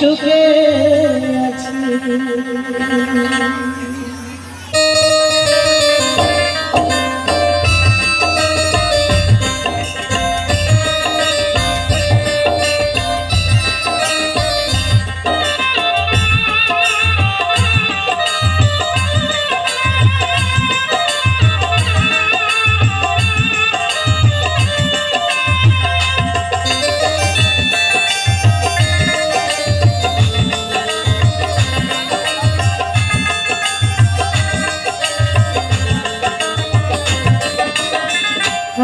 সুখে আছি।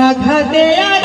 আঘাতে আঘাতে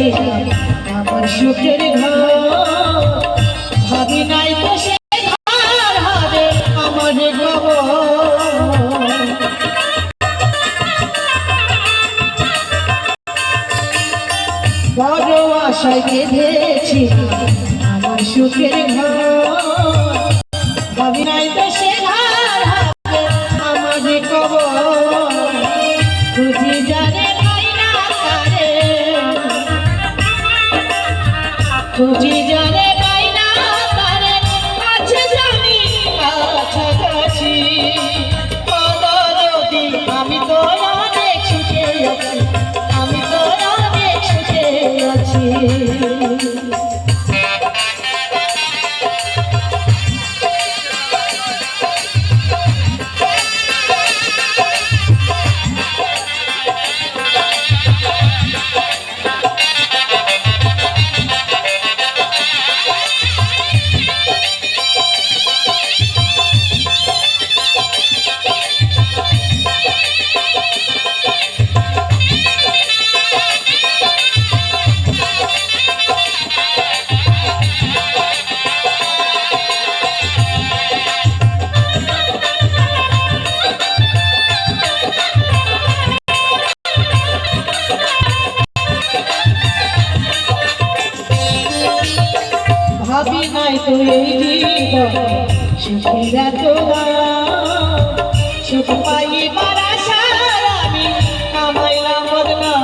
বেঁধেছি আমার সুখের ঘর। ভাবি নাই তো সে ঘর হবে আমার বড় আশায় বেঁধেছি আমার সুখের ঘর। ভাবি নাই তো সে ভাবি নাই তো এই জীবন সুখেরা তোলা সুখ পাইবার আশায় আমি কামাইলাম বদলা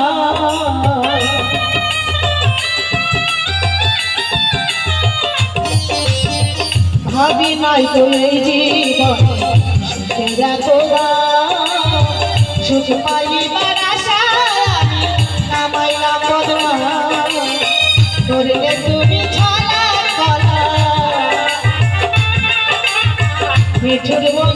ভাবি নাই তো এই জীবন সুখেরা তোলা সুখ পাইবার মিঠুর বন্ধুরা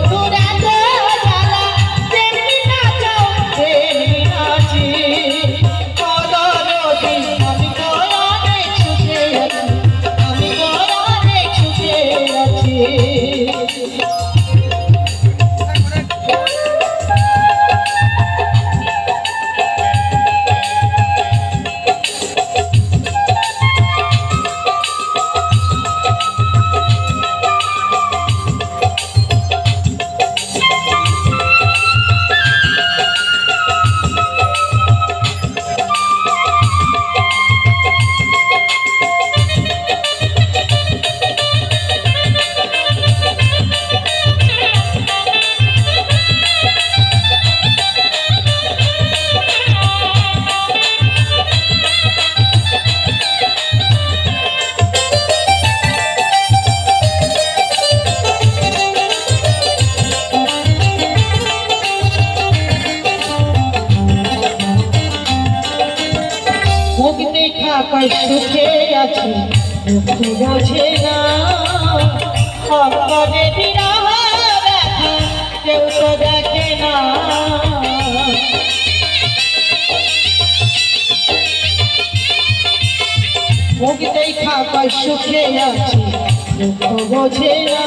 আছি, দুঃখ বোঝে না। অঙ্গনে বিরহ কেউ তো দেখে না। মুখ দেখা সুখে আছি, দুঃখ বোঝে না।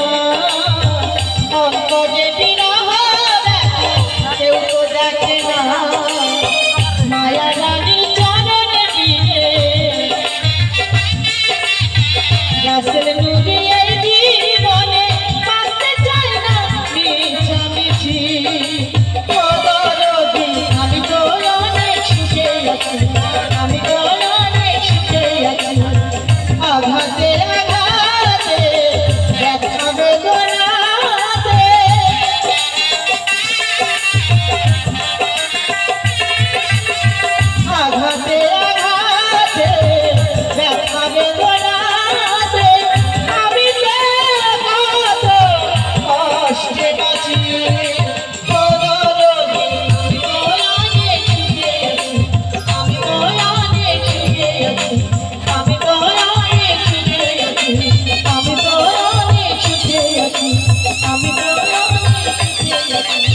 I'm in love with you.